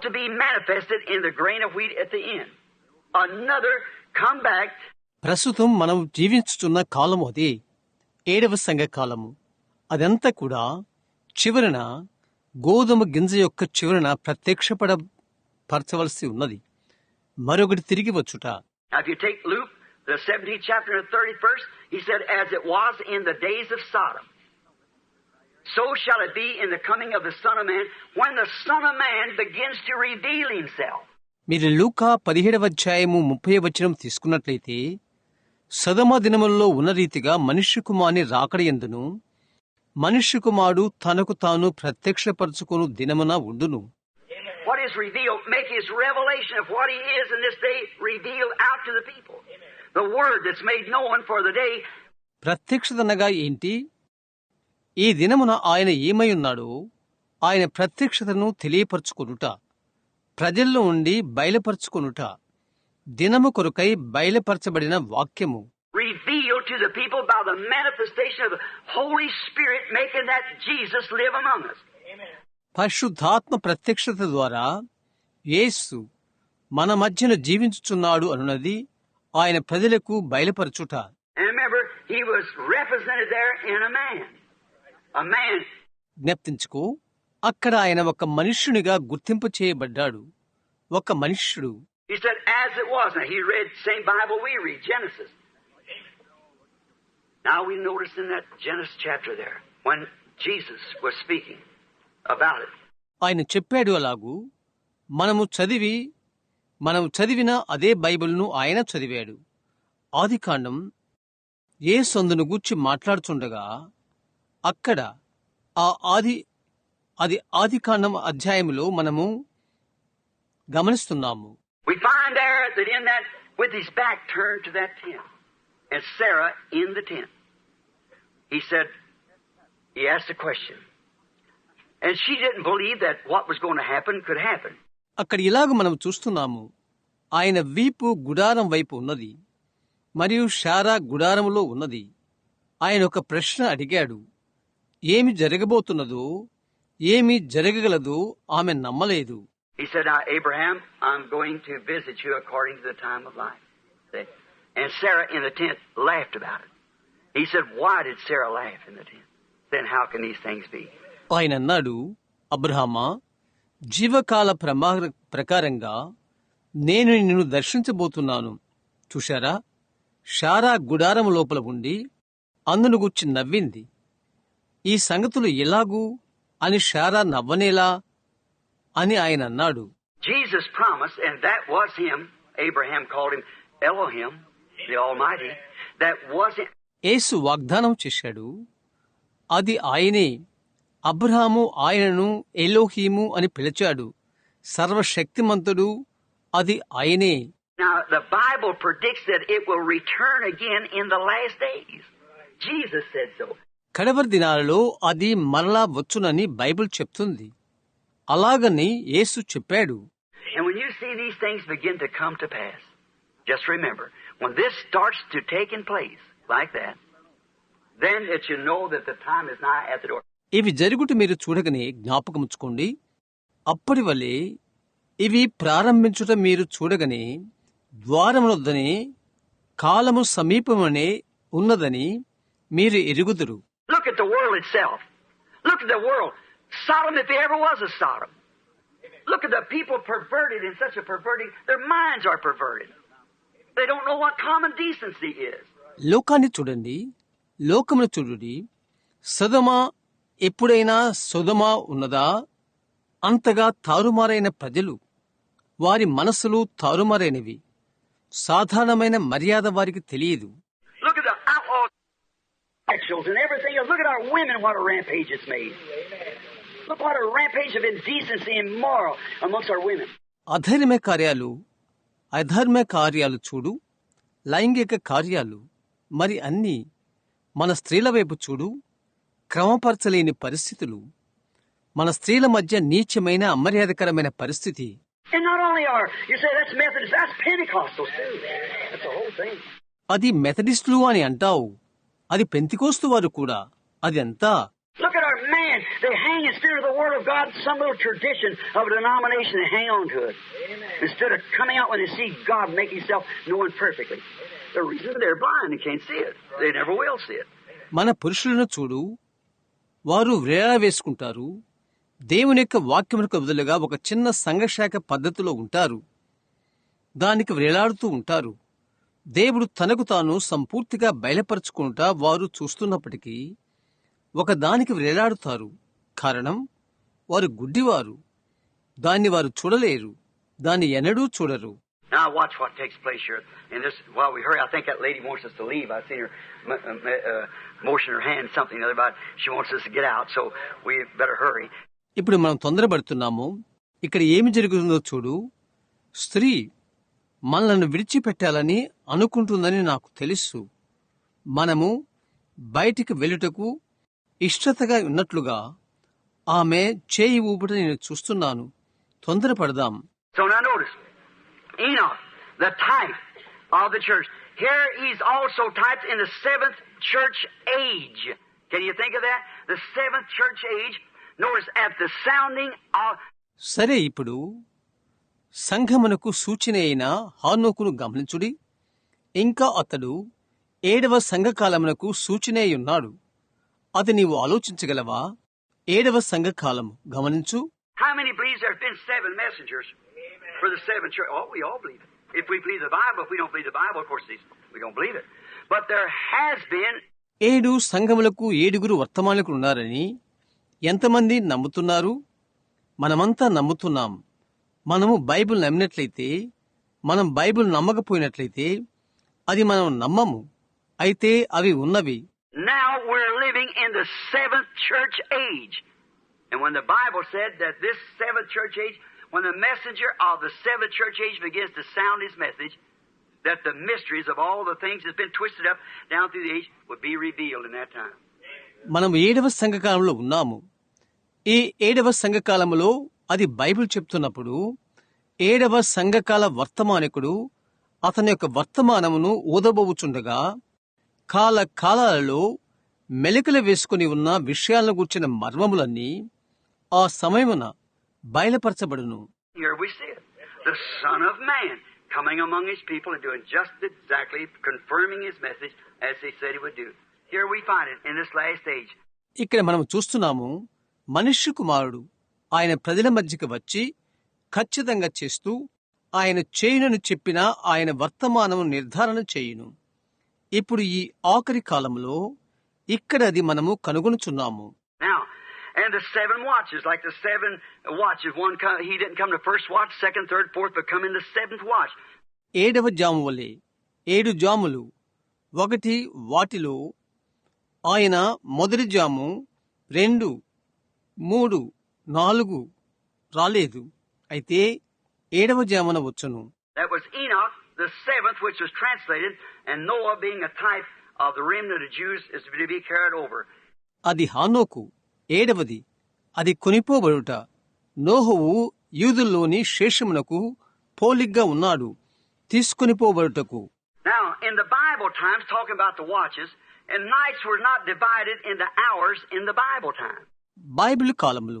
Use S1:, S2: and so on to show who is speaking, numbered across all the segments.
S1: to be manifested in the grain of wheat at the end. Another comeback
S2: ప్రస్తుతం మనం జీవించుతున్న కాలం అది ఏడవ సంఘ కాలము అదంతా కూడా చివరన గోధుమ గింజ యొక్క చివరన ప్రత్యక్షపడ పరచవలసి ఉన్నది మరొకటి తిరిగి వచ్చుట
S1: Now, if you take Luke, the 17th chapter and the 30th verse, he said, As it was in the days of Sodom, so shall it be in the coming of the Son of Man when the Son of Man begins to reveal himself.
S2: మీరు లూక పదిహేడవ అధ్యాయము ముప్పై వచనం తీసుకున్నట్లయితే సదమ దినముల్లో ఉన్న రీతిగా మనుష్య కుమారుని రాకడ ఎందును? మనుష్య కుమారుడు తనకు తాను ప్రత్యక్షపరచుకుని దినమున ఉండును.
S1: ప్రత్యక్షత
S2: అనగా ఏంటి? ఈ దినమున ఆయన ఏమై ఉన్నాడో ఆయన ప్రత్యక్షతను తెలియపరచుకొనుట ప్రజల్లో ఉండి బయలుపరచుకొనుట దినము కొరకై బయలుపరచబడిన వాక్యము
S1: revealed to the people by the manifestation of the Holy Spirit making that Jesus live among us.
S2: పరిశుద్ధాత్మ ప్రత్యక్షత ద్వారా యేసు మన మధ్యన జీవించుచున్నాడు అనున్నది ఆయన ప్రజలకు బయలుపరచుట
S1: And remember, he was represented there in a man.
S2: జ్ఞప్తించుకో అక్కడ ఆయన ఒక మనుష్యునిగా గుర్తింపు చేయబడ్డాడు. ఒక మనుష్యుడు. ఆయన చెప్పాడు అలాగూ మనము చదివి మనము చదివిన అదే బైబిల్ను ఆయన చదివాడు. ఆది కాండం ఏ సందును గూర్చి మాట్లాడుచుండగా అక్కడ ఆ ఆది అది ఆది కాండం అధ్యాయంలో మనము గమనిస్తున్నాము. అక్కడ ఇలాగ మనం చూస్తున్నాము. ఆయన వీపు గుడారం వైపు ఉన్నది మరియు షారా గుడారములో ఉన్నది. ఆయన ఒక ప్రశ్న అడిగాడు. ఏమి జరగబోతున్నదు ఏమి జరగగలదు ఆమె నమ్మలేదు. ఆయన అన్నాడు అబ్రహామా జీవకాల ప్రమా ప్రకారంగా నేను నిన్ను దర్శించబోతున్నాను. చూశారా? షారా గుడారం లోపల ఉండి అందును గుర్చి నవ్వింది. ఈ సంగతులు ఎలాగూ? అని షారా నవ్వనేలా? అని ఆయన అన్నాడు. ఏసు వాగ్దానం చేశాడు. అది ఆయనే. అబ్రహాము ఆయనను ఎలోహీము అని పిలిచాడు. సర్వశక్తిమంతుడు అది ఆయనే.
S1: Bible predicts it will return again in the last days Jesus said so
S2: కడవరి దినాలలో అది మరలా వచ్చునని బైబిల్ చెప్తుంది. అలాగని యేసు చెప్పాడు. ఇవి జరుగుట మీరు చూడగని జ్ఞాపకముచ్చుకోండి అప్పటి వలె ఇవి ప్రారంభించుట మీరు చూడగనే ద్వారమునొద్దని కాలము సమీపమనే ఉన్నదని మీరు ఎరుగుదురు.
S1: Look at the world itself. Look at the world. Sodom, if there ever was a Sodom. Look at the people perverted in such a perverting, their minds are perverted. They don't know what common decency is.
S2: లోకాన్ని చూడండి లోకమును చూడండి సదమ ఎప్పుడైనా సుధమ ఉన్నదా అంతగా తారుమారైన ప్రజలు వారి మనసులు తారుమారైనవి సాధారణమైన మర్యాద వారికి తెలియదు
S1: Look at the outlaw sexuals and everything else. Look at our women, what a rampage it's made. Look what a rampage of indecency and moral amongst our women.
S2: అధర్మ కార్యాలు అధర్మ కార్యాలు చూడు లైంగిక కార్యాలు మరి అన్నీ మన స్త్రీల వైపు చూడు క్రమపరచలేని పరిస్థితులు మన స్త్రీల మధ్య నీచమైన అమర్యాదకరమైన పరిస్థితి
S1: And not only are, you say that's Methodist, that's Pentecostals too. That's the whole thing.
S2: అది మెథడిస్టులు అని అంటావు అది పెంతికోస్తు వారు కూడా. అది
S1: ఎంత
S2: మన పురుషులను చూడు. వారు వ్రేళ వేసుకుంటారు. దేవుని యొక్క వాక్యములకు వదులుగా ఒక చిన్న సంఘశాఖ పద్ధతిలో ఉంటారు. దానికి వ్రేలాడుతూ ఉంటారు. దేవుడు తనకు తాను సంపూర్తిగా బయలుపరచుకుంటా వారు చూస్తున్నప్పటికీ ఒక దానికి వ్రేలాడుతారు కారణం వారు గుడ్డివారు దాన్ని వారు చూడలేరు దాన్ని ఎన్నడూ చూడరు
S1: Now watch what takes place here. In this, while we hurry, I think that lady wants us to leave. I've seen her m- m- uh, motion her hand something other about she wants us to get out, so we better hurry.
S2: ఇప్పుడు మనం తొందరపడుతున్నాము ఇక్కడ ఏమి జరుగుతుందో చూడు స్త్రీ మనల్ని విడిచిపెట్టాలని అనుకుంటుందని నాకు తెలుసు మనము బయటికి వెళ్ళుటకు ఇష్టతగా ఉన్నట్లుగా ఆమె చేయి ఊపట నేను చూస్తున్నాను తొందరపడదాం
S1: So now notice, Enoch, the type of the church. Here he's also typed in the seventh church age. Can you think of that? The seventh church age. Notice at the sounding of
S2: సరే ఇప్పుడు సంఘమునకు సూచన అయిన హానోకును గమనించుడి. ఇంకా అతడు ఏడవ సంఘకాలమునకు సూచనయ్యున్నాడు అది నీవు ఆలోచించగలవా? ఏడవ సంఘకాలము గమనించు. ఏడు సంఘములకు ఏడుగురు వర్తమానికులు ఉన్నారని ఎంతమంది నమ్ముతున్నారు? మనమంతా నమ్ముతున్నాం. మనము బైబిల్ నమ్మినట్లయితే మనం బైబిల్ నమ్మకపోయినట్లయితే అది మనం నమ్మము అయితే అవి ఉన్నవి
S1: Now we're living in the seventh church age. And when the Bible said that this seventh church age, when the messenger of the seventh church age begins to sound his message, that the mysteries of all the things that's been twisted up down through the age would be revealed in that time.
S2: మనం ఏడవ సంఘకాలంలో ఉన్నాము ఈ ఏడవ సంఘకాలములో అది Bible చెప్తున్నప్పుడు ఏడవ సంఘకాల వర్తమానికుడు అతని యొక్క వర్తమానమును ఊదబోచుండగా కాల కాలాలలో మెలకలు వేసుకుని ఉన్న విషయాలను గుర్చిన మర్మములన్నీ ఆ సమయమున బయలుపరచబడును. ఇక్కడ మనం చూస్తున్నాము మనిషి కుమారుడు ఆయన ప్రజల మధ్యకి వచ్చి ఖచ్చితంగా చేస్తూ ఆయన చేయునని చెప్పిన ఆయన వర్తమానము నిర్ధారణ చేయును ఇప్పుడు ఈ ఆఖరి కాలంలో ఇక్కడ అది మనము కనుగొనుచున్నాము
S1: and the seven watches, like the seven watches, one come, he didn't come to first watch, second, third, fourth, but come in the seventh watch.
S2: ఏడవ జాము వలె ఏడు జాములు ఒకటి వాటిలో ఆయన మొదటి జాము రెండు మూడు నాలుగు రాలేదు అయితే ఏడవ జామున వచ్చును
S1: That was Enoch, the seventh, which was translated, and Noah being a type of the remnant of Jews is to be carried over.
S2: అది హానోకు ఏడవది అది కొనిపోబడుట నోహువు యూదుల్లోని శేషమునకు పోలిగ్గా ఉన్నాడు తీసుకొనిపోబడుటకు
S1: Now, in the Bible times, talking about the watches, and nights were not divided into hours in the Bible time.
S2: Bible కాలములు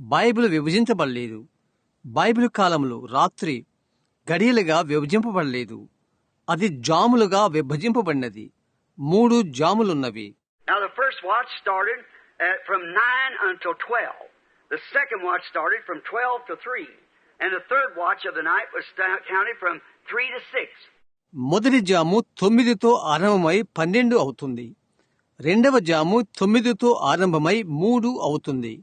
S2: Bible విభజించబడలేదు. బైబిల్ కాలంలో రాత్రి గడియలుగా విభజింపబడలేదు. అది జాములుగా విభజింపబడినది. మూడు జాములున్నవి. మొదటి జాము తొమ్మిదితో ఆరంభమై పన్నెండు అవుతుంది. రెండవ జాము తొమ్మిదితో ఆరంభమై మూడు అవుతుంది.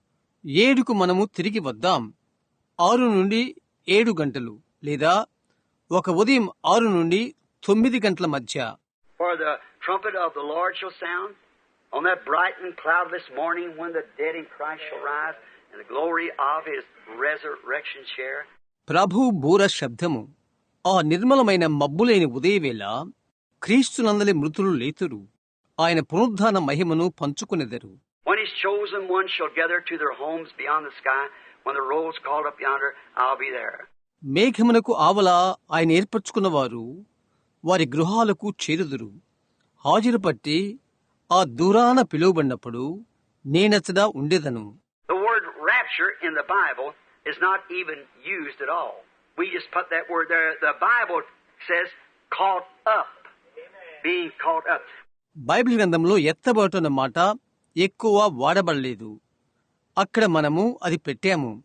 S2: ఏడుకు మనము తిరిగి వద్దాం. ఆరు నుండి ఏడు గంటలు లేదా ఒక ఉదయం ఆరు నుండి తొమ్మిది గంటల మధ్య. ప్రభు బూర శబ్దము. ఆ నిర్మలమైన మబ్బులేని ఉదయవేళ క్రీస్తునందలి మృతులు లేతురు. ఆయన పునరుద్ధాన మహిమను పంచుకునేదరు.
S1: When his chosen ones shall gather to their homes beyond the sky, when the roll's called up yonder, I'll be there.
S2: మేఘమునకు ఆవల ఆయన ఏర్పరచుకున్న వారు వారి గృహాలకు చేరుదురు హాజరు పట్టి ఆ దూరాన పిలువబడినప్పుడు నేనచ్చడా ఉండేదను
S1: The word rapture in the Bible is not even used at all. We just put that word there. The Bible says caught up, being caught up.
S2: Bible గ్రంథంలో ఎత్తబడుతున్న మాట ఎక్కువ వాడబడలేదు. అక్కడ మనము అది పెట్టాము.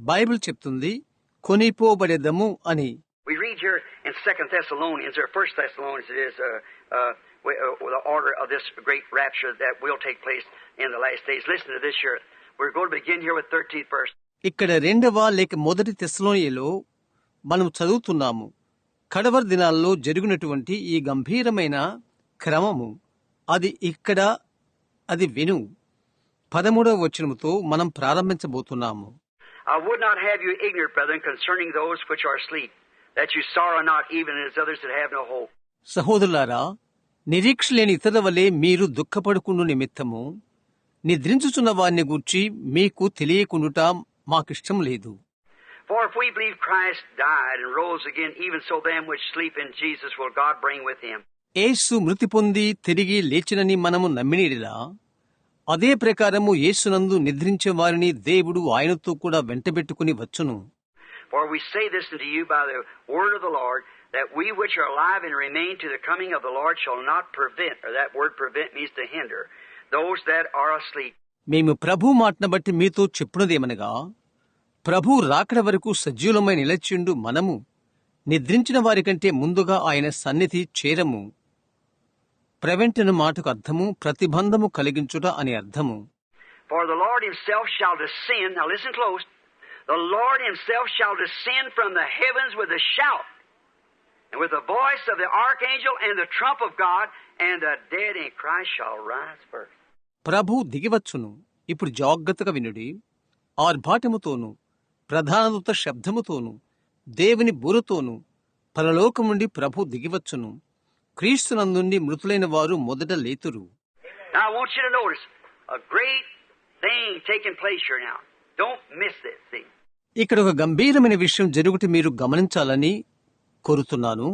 S2: బైబిల్ చెప్తుంది కొనిపోబడేదము అని. ఇక్కడ రెండవ లేక మొదటి తెస్లోనియలో మనం చదువుతున్నాము. కడవర దినాల్లో జరిగినటువంటి ఈ గంభీరమైన క్రమము. అది ఇక్కడ అది విను పదమూడవ వచనముతో మనం ప్రారంభించబోతున్నాము
S1: I would not have you ignorant, brethren, concerning those which are asleep, that you sorrow not even as others that have no hope.
S2: సహోదరులారా నిరీక్ష లేని ఇతరుల వలె మీరు దుఃఖపడుకుండు నిమిత్తము నిద్రించుచున్న వారిని గూర్చి మీకు తెలియకుండుట మాకిష్టం లేదు
S1: For if we believe Christ died and rose again, even so them which sleep in Jesus will God bring with him.
S2: యేసు మృతి పొంది తిరిగి లేచినని మనము నమ్మినీడిలా? అదే ప్రకారము యేసునందు నిద్రించే వారిని దేవుడు ఆయనతో కూడా వెంటబెట్టుకుని వచ్చును.
S1: That we which are alive and remain to the coming of the Lord shall not prevent, or that word prevent means to hinder, those
S2: మేము ప్రభు మాటన బట్టి మీతో చెప్పునదేమనగా ప్రభు రాకడ వరకు సజీవులమై నిలచిండు మనము నిద్రించిన వారి కంటే ముందుగా ఆయన సన్నిధి చేరము. ప్రవెంటిన మాటకు అర్థము ప్రతిబంధము కలిగించుట అని అర్థము.
S1: Lord himself shall descend now listen close Lord himself shall descend from the with the shout and with and the trump and the dead
S2: ప్రభు దిగివచ్చును. ఇప్పుడు జాగ్రత్తగా వినుడి. ఆర్భాటముతోను ప్రధానదూత శబ్దముతోను దేవుని బురుతోను పరలోకముండి ప్రభు దిగివచ్చును. క్రీస్తునందుండి మృతులైన వారు మొదట లేతురు
S1: Now I want you to notice a great thing taking place here now. Don't miss this, see.
S2: ఇక్కడ ఒక గంభీరమైన విషయం జరుగుట మీరు గమనించాలని కోరుతున్నాను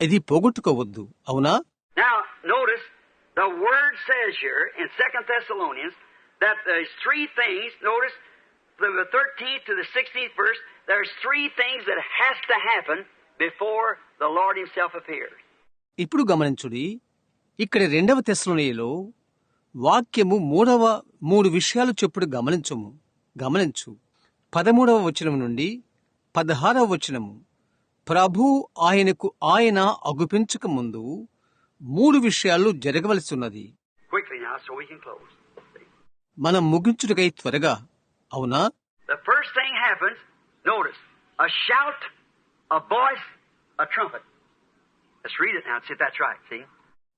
S2: ఇది పోగొట్టుకోవద్దు అవునా
S1: Now notice the word says here in Second Thessalonians that there's three things. Notice from the 13th to the 16th verse, there's three things that has to happen before the Lord Himself appears.
S2: ఇప్పుడు గమనించుడి ఇక్కడ రెండవ తెస్లోనియలో వాక్యము మూడవ మూడు విషయాలు చెప్పుడు గమనించము. గమనించు. పదమూడవ వచనం నుండి పదహారవ వచనము. ప్రభు ఆయనకు ఆయన అగుపించక ముందు మూడు విషయాలు జరగవలసి ఉన్నది. మనం ముగించుటకై త్వరగా అవునా?
S1: First thing happens, notice, a shout, a voice, a trumpet.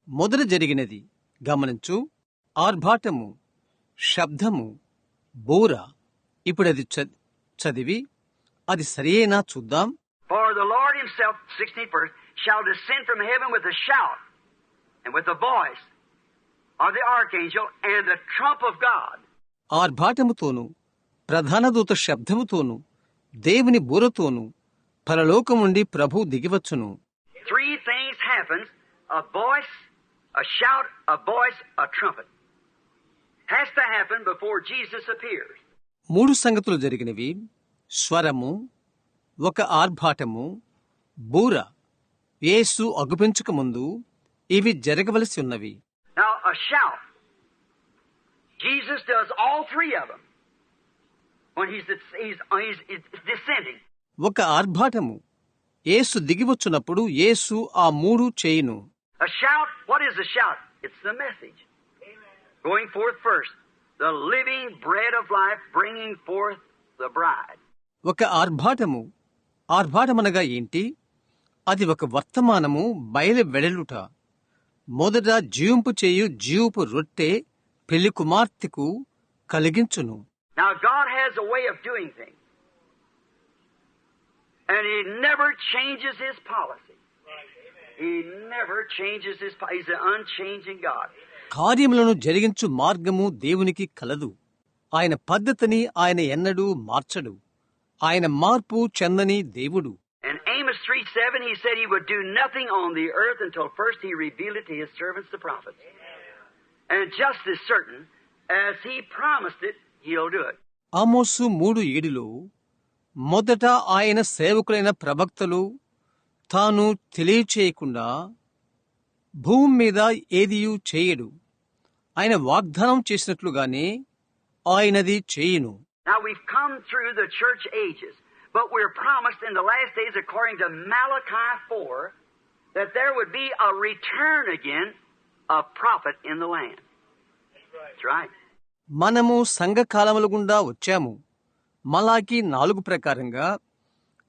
S2: మొదట జరిగినది గమనించు ఆర్భాటము శబ్దము బోర ఇప్పుడది చ- చదివి అది సరియేనా చూద్దాం
S1: For the Lord himself, 16th verse, shall descend from heaven with a shout, and with the voice of the archangel, and the trump of God.
S2: ఆర్భాటముతోను ప్రధాన దూత శబ్దముతోను దేవుని బూరతోను పరలోకం నుండి ప్రభు దిగివచ్చును
S1: Three things happens, a voice, a shout, a voice, a trumpet. Has to happen before Jesus appears.
S2: మూడు సంగతులు జరిగినవి స్వరము ఒక ఆర్భాటము బూర యేసు అగుపించక ముందు ఇవి జరగవలసి ఉన్నవి
S1: Now, a shout. Jesus does all three of them. when he's, he's, he's, he's descending.
S2: ఒక ఆర్భాటము యేసు దిగివచ్చునప్పుడు యేసు ఆ మూడు చేయును. ఒక ఆర్భాటము. ఆర్భాటమనగా ఏంటి? అది ఒక వర్తమానము బయలు వెడలుట. మొదట జీవింపు చేయు జీవుపు రొట్టె పెళ్ళి కుమార్తెకు కలిగించును.
S1: Now, God has a way of doing things. And He never changes His policy. He never changes His policy. He's an unchanging God.
S2: కార్యములను జరిగించు మార్గము దేవునికి కలదు ఆయన పద్ధతిని ఆయన ఎన్నడూ మార్చడు ఆయన మార్పు చెందని దేవుడు
S1: In Amos 3 7, He said He would do nothing on the earth until first He revealed it to His servants, the prophets. And just as certain as He promised it, He'll do it.
S2: ఆమోసు మూడు ఏడులో మొదట ఆయన సేవకులైన ప్రవక్తలు తాను తెలియచేయకుండా భూమి మీద ఏదియు చేయడు ఆయన వాగ్దానం చేసినట్లుగానే ఆయనది చేయును
S1: Now we've come through the church ages, but we're promised in the last days, according to Malachi 4, that there would be a return again of prophet in the land. That's right.
S2: మనము సంఘకాలముల గుండా వచ్చాము మలాకి నాలుగు ప్రకారంగా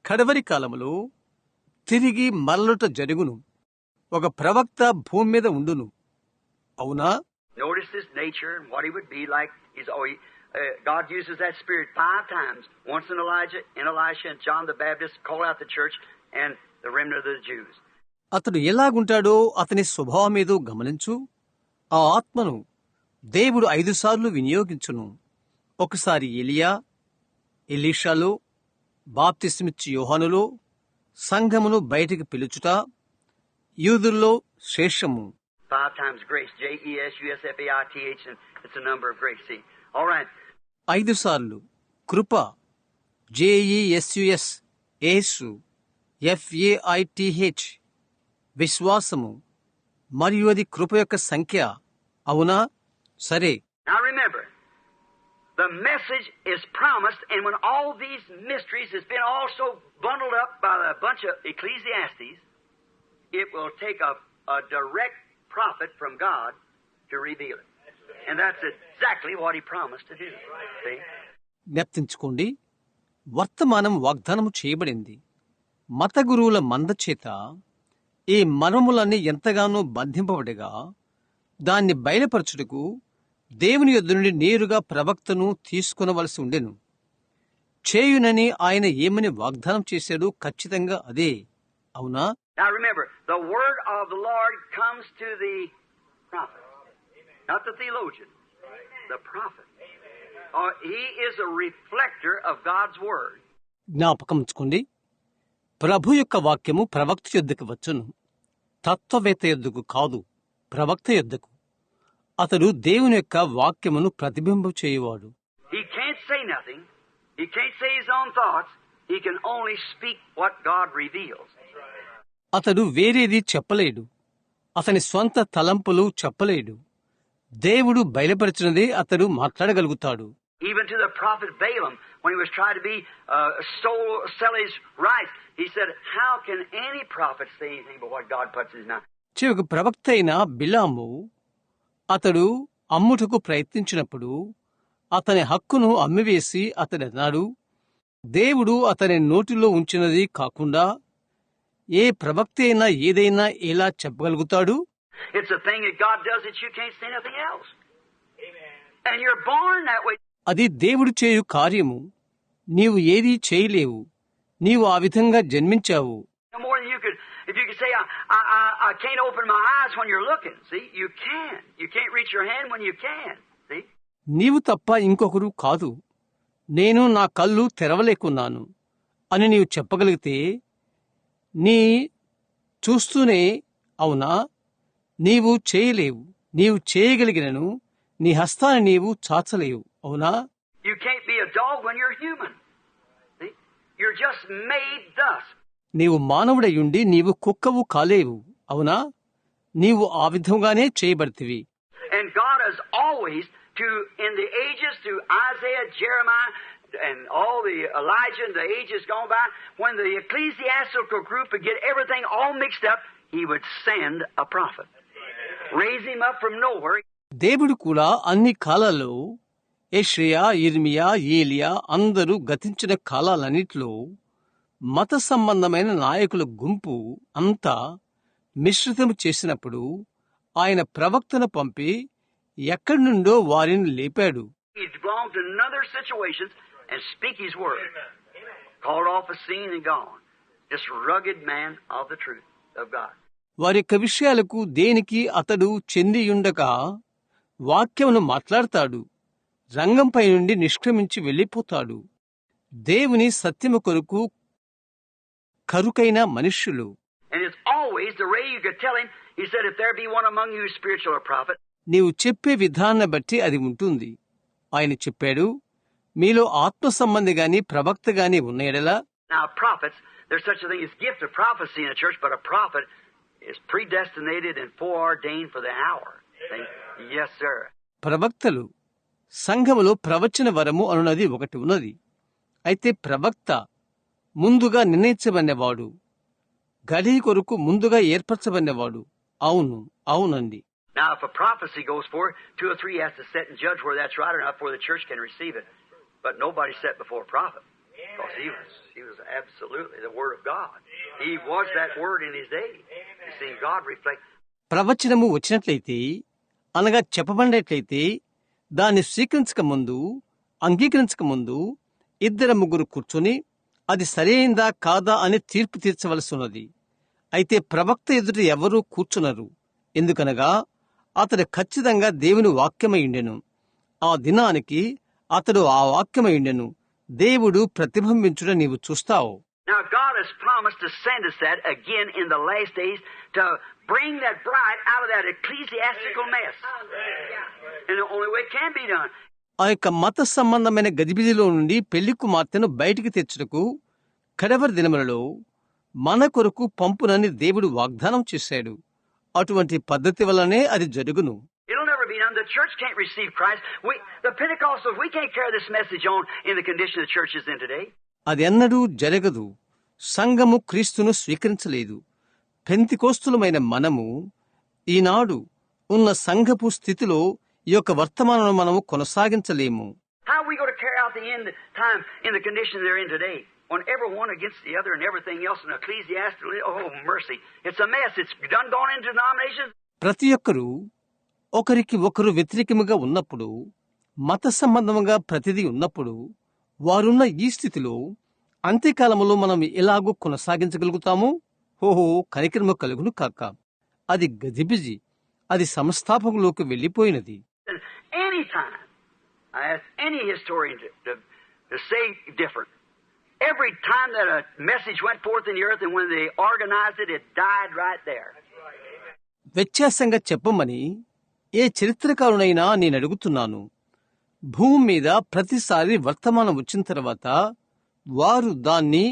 S2: కడవరి కాలములో తిరిగి మరలుట జరుగును ఒక ప్రవక్త భూమి మీద ఉండును అవునా
S1: Notice his nature and what he would be like. He's always, uh, God uses that spirit five times. Once in Elijah, in Elisha, and John the Baptist called out the church and the remnant of the Jews.
S2: అతడు ఎలాగుంటాడో అతని స్వభావమేదో గమనించు ఆ ఆత్మను దేవుడు ఐదుసార్లు వినియోగించును ఒకసారి ఎలియా ఎలీషాలో బాప్తిస్మిచ్చి యోహానులో సంఘమును బయటికి పిలుచుట యూదుల్లో శేషము.
S1: E.
S2: ఐదు సార్లు కృప జేఈఎస్యుఎస్ ఏసు ఎఫ్ఏఐటిహెచ్ విశ్వాసము మరియు అది కృప యొక్క సంఖ్య అవునా? సరే.
S1: Now remember, the message is promised, and when all these mysteries has been also bundled up by a bunch of Ecclesiastes, it will take a, a direct prophet from God to reveal it. And that's exactly what he promised to do. See?
S2: జ్ఞప్తించుకోండి వర్తమానం వాగ్దానము చేయబడింది మత గురువుల మందచేత ఈ మర్మములన్నీ ఎంతగానో బంధింపబడగా దాన్ని బయలుపరచుటకు దేవుని యొద్ద నుండి నేరుగా ప్రవక్తను తీసుకునవలసి ఉండెను. చేయునని ఆయన ఏమని వాగ్దానం చేశాడో ఖచ్చితంగా అదే. అవునా?
S1: Now remember, the word of the Lord comes to the prophet, not the theologian, the prophet. Or he is a reflector of God's word.
S2: జ్ఞాపకం ఉంచుకోండి. ప్రభు యొక్క వాక్యము ప్రవక్త యొద్దకు వచ్చును. తత్వవేత్త యొద్దకు కాదు ప్రవక్త యొద్దకు. అతడు దేవుని యొక్క వాక్యమును ప్రతిబింబం చేయువాడు. అతడు వేరేది చెప్పలేడు అతని స్వంత తలంపులు చెప్పలేడు దేవుడు బయలుపరిచినదే అతడు మాట్లాడగలుగుతాడు
S1: Even to the prophet Balaam, when he was trying to be uh, stole, sell his rights, he said, "How can any prophet say anything but what God puts in his mouth?"
S2: చివరికి ప్రవక్త అయిన బిలాము అతడు అమ్ముటకు ప్రయత్నించినప్పుడు అతని హక్కును అమ్మివేసి అతడు అన్నాడు దేవుడు అతని నోటిలో ఉంచినది కాకుండా ఏ ప్రవక్త అయినా ఏదైనా ఎలా చెప్పగలుగుతాడు. అది దేవుడు చేయు కార్యము. నీవు ఏదీ చేయలేవు. నీవు ఆ విధంగా జన్మించావు
S1: No more than you could. If you can say, I, I, I can't open my eyes when you're looking. See, you can. You can't reach your hand when you can.
S2: నీవు తప్ప ఇంకొకరు కాదు. నేను నా కళ్ళు తెరవలేకున్నాను అని నీవు చెప్పగలిగితే నీ చూస్తూనే అవునా? నీవు చేయలేవు. నీవు చేయగలిగినను. నీ హస్తాన్ని నీవు చాచలేవు. అవునా?
S1: You can be a dog human you just made thus
S2: నీవు మానవుడయుండి నీవు కుక్కవు కాలేవు. అవునా? నీవు ఆ విధంగానే చేయబడితివి. దేవుడు కూడా అన్ని కాలాల్లో ఏషియా ఇర్మియా ఏలియా అందరూ గతించిన కాలాలన్నిట్లో మత సంబంధమైన నాయకుల గుంపు అంతా మిశ్రితము చేసినప్పుడు ఆయన ప్రవక్తను పంపి ఎక్కడి నుండో వారిని లేపాడు. వారి యొక్క విషయాలకు దేనికి అతడు చెందియుండక వాక్యమును మాట్లాడతాడు. రంగంపై నుండి నిష్క్రమించి వెళ్ళిపోతాడు. దేవుని సత్యము కొరకు కరుకైన మనుష్యులు. నీవు చెప్పే విధాన బట్టి అది ఉంటుంది. ఆయన చెప్పాడు మీలో ఆత్మ సంబంధి గాని ప్రవక్త గాని ప్రవక్తలు సంఘములో ప్రవచన వరము అనున్నది ఒకటి ఉన్నది. అయితే ప్రవక్త ముందుగా నిర్ణయించబడినవాడు గడి కొరకు ముందుగా ఏర్పరచబడినవాడు అవును అవునండి
S1: Now, if a prophecy goes forth, two or three has to sit and judge whether that's right or not before the church can receive it. But nobody sat before a prophet. Because he was, he was absolutely the Word of God. He was that Word in his day. You see, God reflect.
S2: ప్రవచనము వచ్చినట్లయితే అనగా చెప్పబడినట్లయితే దాన్ని స్వీకరించక ముందు అంగీకరించక ముందు ఇద్దరు ముగ్గురు కూర్చొని అది సరైందా కాదా అని తీర్పు తీర్చవలసి ఉన్నది అయితే ప్రవక్త ఎదుట ఎవరూ కూర్చున్నారు ఎందుకనగా అతడు ఖచ్చితంగా దేవుని వాక్యమయుండెను ఆ దినానికి అతడు ఆ వాక్యమయుండెను దేవుడు ప్రతిబింబించుట నీవు చూస్తావు.
S1: Bring that bride out of that ecclesiastical mess. And the only way it can be done
S2: ఆ యొక్క మత సంబంధమైన గజిబిజిలో నుండి పెళ్ళి కుమార్తెను బయటికి తెచ్చుటకు కడవరి దినములలో మన కొరకు పంపునని దేవుడు వాగ్దానం చేశాడు అటువంటి పద్ధతి వల్లనే అది జరుగును
S1: It'll never be done. The church can't receive Christ. We, the Pentecostals, we can't carry this message on in the condition the church is in today.
S2: అది ఎన్నడూ జరగదు సంఘము క్రీస్తును స్వీకరించలేదు పెంతికోస్తులమైన మనము ఈనాడు ఉన్న సంఘపు స్థితిలో ఈ యొక్క వర్తమానం మనము కొనసాగించలేము. ప్రతి ఒక్కరూ ఒకరికి ఒకరు వ్యతిరేకముగా ఉన్నప్పుడు మత సంబంధముగా ప్రతిదీ ఉన్నప్పుడు వారున్న ఈ స్థితిలో అంత్యకాలంలో మనం ఎలాగో కొనసాగించగలుగుతాము? ఓహో కరిక్రమ కలుగును కాక. అది గజిబిజి. అది సంస్థాపకులోకి వెళ్ళిపోయినది
S1: any time, I ask any historian to, to, to say different. Every time that a message went forth in the earth and when they organized it, it died right there.
S2: వ్యత్యాసంగా చెప్పమని ఏ చరిత్రకారునైనా నేను అడుగుతున్నాను భూమి మీద ప్రతిసారి వర్తమానం వచ్చిన తర్వాత వారు దాన్ని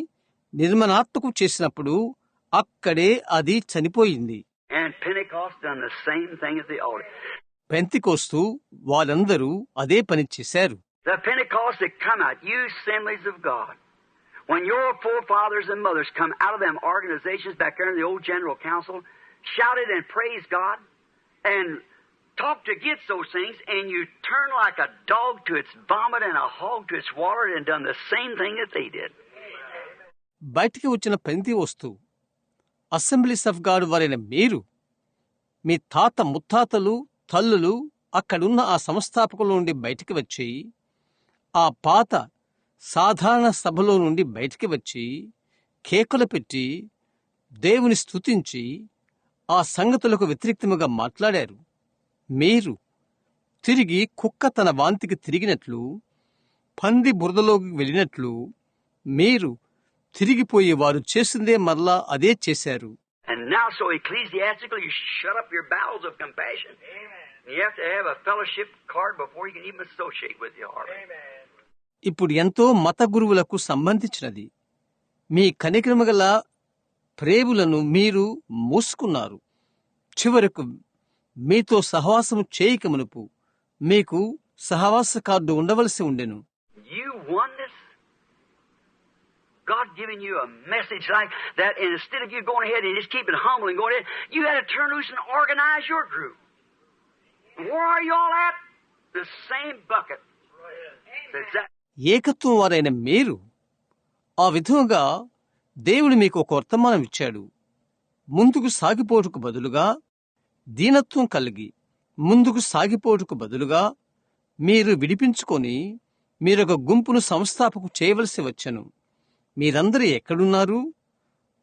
S2: నిర్మణాత్మకం చేసినప్పుడు అక్కడే అది చనిపోయింది
S1: And Pentecost done the same thing at the altar.
S2: పెంతికోస్తూ వాళ్ళందరూ అదే పని చేశారు
S1: The Pentecost that come out, you assemblies of God. When your forefathers and mothers come out of them organizations back there in the old General Council, shouted and praised God, and talked against those things, and you turn like a dog to its vomit and a hog to its water, and done the same thing that they did.
S2: బయటికి వచ్చిన పెంతి వస్తూ assemblies of God వారైన మీరు మీ తాత ముత్తాతలు తల్లులు అక్కడున్న ఆ సంస్థాపకుల నుండి బయటికి వచ్చి ఆ పాత సాధారణ సభలో నుండి బయటికి వచ్చి కేకలు పెట్టి దేవుని స్తుతించి ఆ సంగతులకు వ్యతిరేక్తముగా మాట్లాడారు. మీరు తిరిగి కుక్క తన వాంతికి తిరిగినట్లు పంది బురదలోకి వెళ్ళినట్లు మీరు తిరిగిపోయి వారు చేసిందే మరలా అదే చేశారు.
S1: And now, so ecclesiastical, you shut up your bowels of compassion. You have to have a fellowship card before you can even associate with the heart.
S2: ఇప్పుడు ఎంతో మత గురువులకు సంబంధించినది మీ కనికరము గల ప్రేవులను మీరు మూసుకున్నారు చివరకు మీతో సహవాసము చేయక మునుపు మీకు సహవాస కార్డు ఉండవలసి ఉండెను
S1: God giving you a message like that, and instead of you going ahead and just keeping humble and going ahead, you had to turn loose and organize your group. Where are you all at? The same bucket.
S2: ఏకత్వం వారైన మీరు ఆ విధంగా దేవుడు మీకు ఒక వర్తమానం ఇచ్చాడు ముందుకు సాగిపోటుకు బదులుగా దీనత్వం కలిగి ముందుకు సాగిపోటుకు బదులుగా మీరు విడిపించుకొని మీరొక గుంపును సంస్థాపకు చేయవలసి వచ్చను మీరందరు ఎక్కడున్నారు?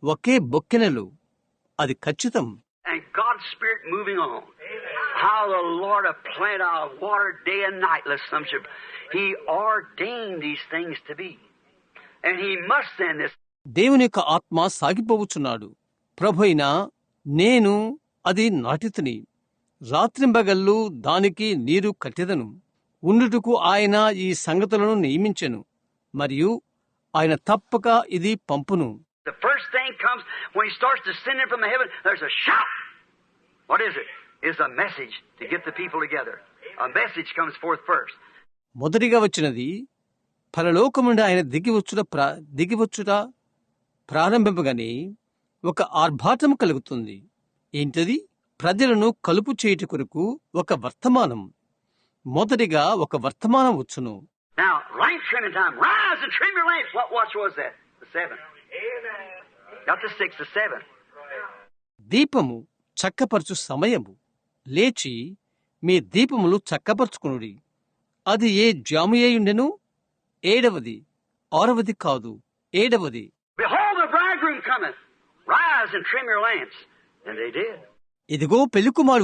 S2: ఒకే బొక్కెనలు. అది ఖచ్చితం. దేవుని యొక్క ఆత్మ సాగిపోవచ్చున్నాడు. ప్రభైనా నేను అది నాటితుని. రాత్రింబగల్లు దానికి నీరు కట్టెదను. ఉండుటకు ఆయన ఈ సంగతులను నియమించెను. మరియు ఆయన తప్పక ఇది పంపును. మొదటిగా వచ్చినది ఫలలోకముండి ఆయన దిగివచ్చుట దిగివచ్చుట ప్రారంభింపగాని ఒక ఆర్భాటం కలుగుతుంది. ఏంటది? ప్రజలను కలుపు చేయుట కొరకు ఒక వర్తమానం. మొదటిగా ఒక వర్తమానం వచ్చును.
S1: Now, lamp trimming time. Rise and trim your lamps. What watch was that? The seven. Got the six, the seven.
S2: దీపము చక్కపరచు సమయము లేచి మీ దీపములు చక్కపరచుకునుడి అది ఏ జాముయేయుండెను ఏడవది ఆరవది కాదు ఏడవది
S1: Behold, the bridegroom cometh. Rise and trim your lamps. And they did.
S2: ఇదిగో పెళ్ళికుమారు